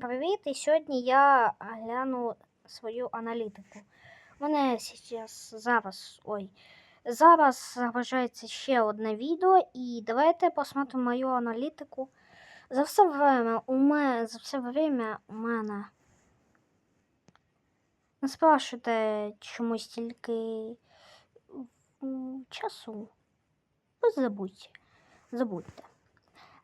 Привіт! І сьогодні я гляну свою аналітику. У мене зараз зараз. Ой. Зараз загружається ще одне відео, і давайте посмотримо мою аналітику. За все время у мене за все время у мене. Не спрашуйте чомусь тільки м, часу. Ви забудьте. Забудьте.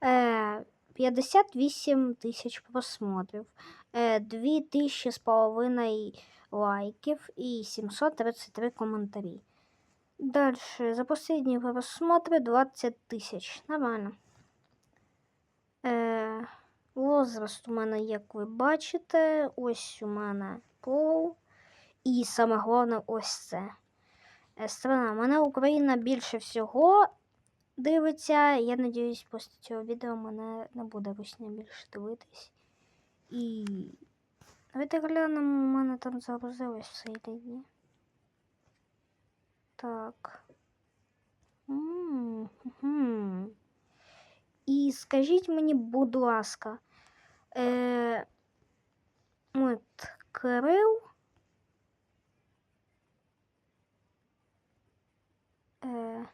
Е, 58 тисяч просмотрів, е, 2 тисячі з половиною лайків і 733 коментарі. Дальше. За последні просмотри 20 тисяч. Нормально. Е, возраст у мене, як ви бачите, ось у мене пол. І саме головне ось це. Е, Страна. Мене Україна більше всього дивиться. Я надіюсь, після цього відео мене не буде русня більше дивитись. І давайте глянемо, у мене там загрузилось всередині. Так. М. І скажіть мені, будь ласка, е, от Кирил. Е,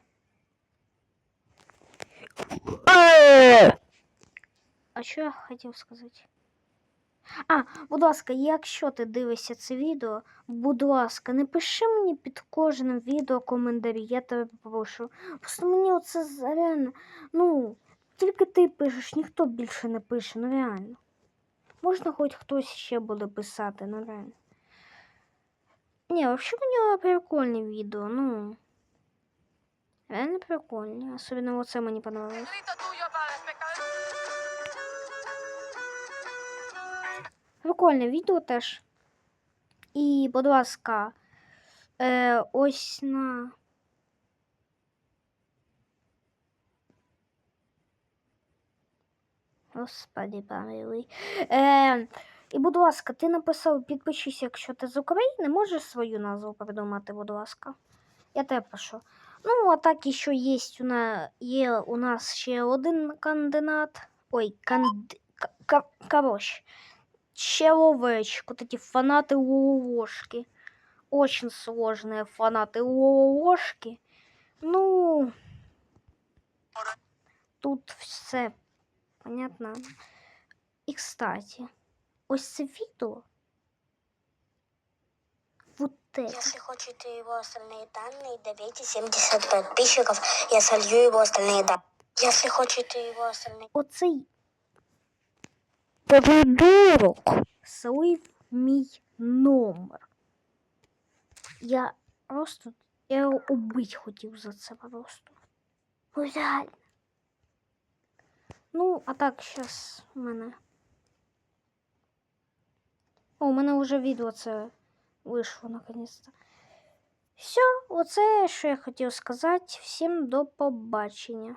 А що я хотів сказати? А, будь ласка, якщо ти дивишся це відео, будь ласка, не пиши мені під кожним відео коментарі, я тебе прошу. Просто мені оце реально, ну, тільки ти пишеш, ніхто більше не пише, ну реально. Можна хоч хтось ще буде писати, ну реально. Ні, взагалі у нього прикольне відео, ну. Реально прикольні. Особливо оце мені понравилось. Прикольне відео теж. І, будь ласка, е, ось на. Господи, помилуй. Е, і, будь ласка, ти написав підпишись, якщо ти з України, можеш свою назву придумати, будь ласка. Я тебе прошу. Ну, а так ще є у нас, є у нас ще один кандидат. Ой, канд... короче. Человечек, вот эти фанаты Лолошки. Очень сложные фанаты Лолошки. Ну, тут все понятно. І, кстати, ось це відео. Вот это. Если хотите его остальные данные, добейте 70 подписчиков, я солью его остальные данные. Если хотите его остальные... Оцей придурок слив мій номер. Я просто я його убить хотів за це просто. Ну реально. Ну, а так, зараз у мене. О, у мене вже відео це вийшло наконец-то. Все, оце, що я хотів сказати. Всім до побачення.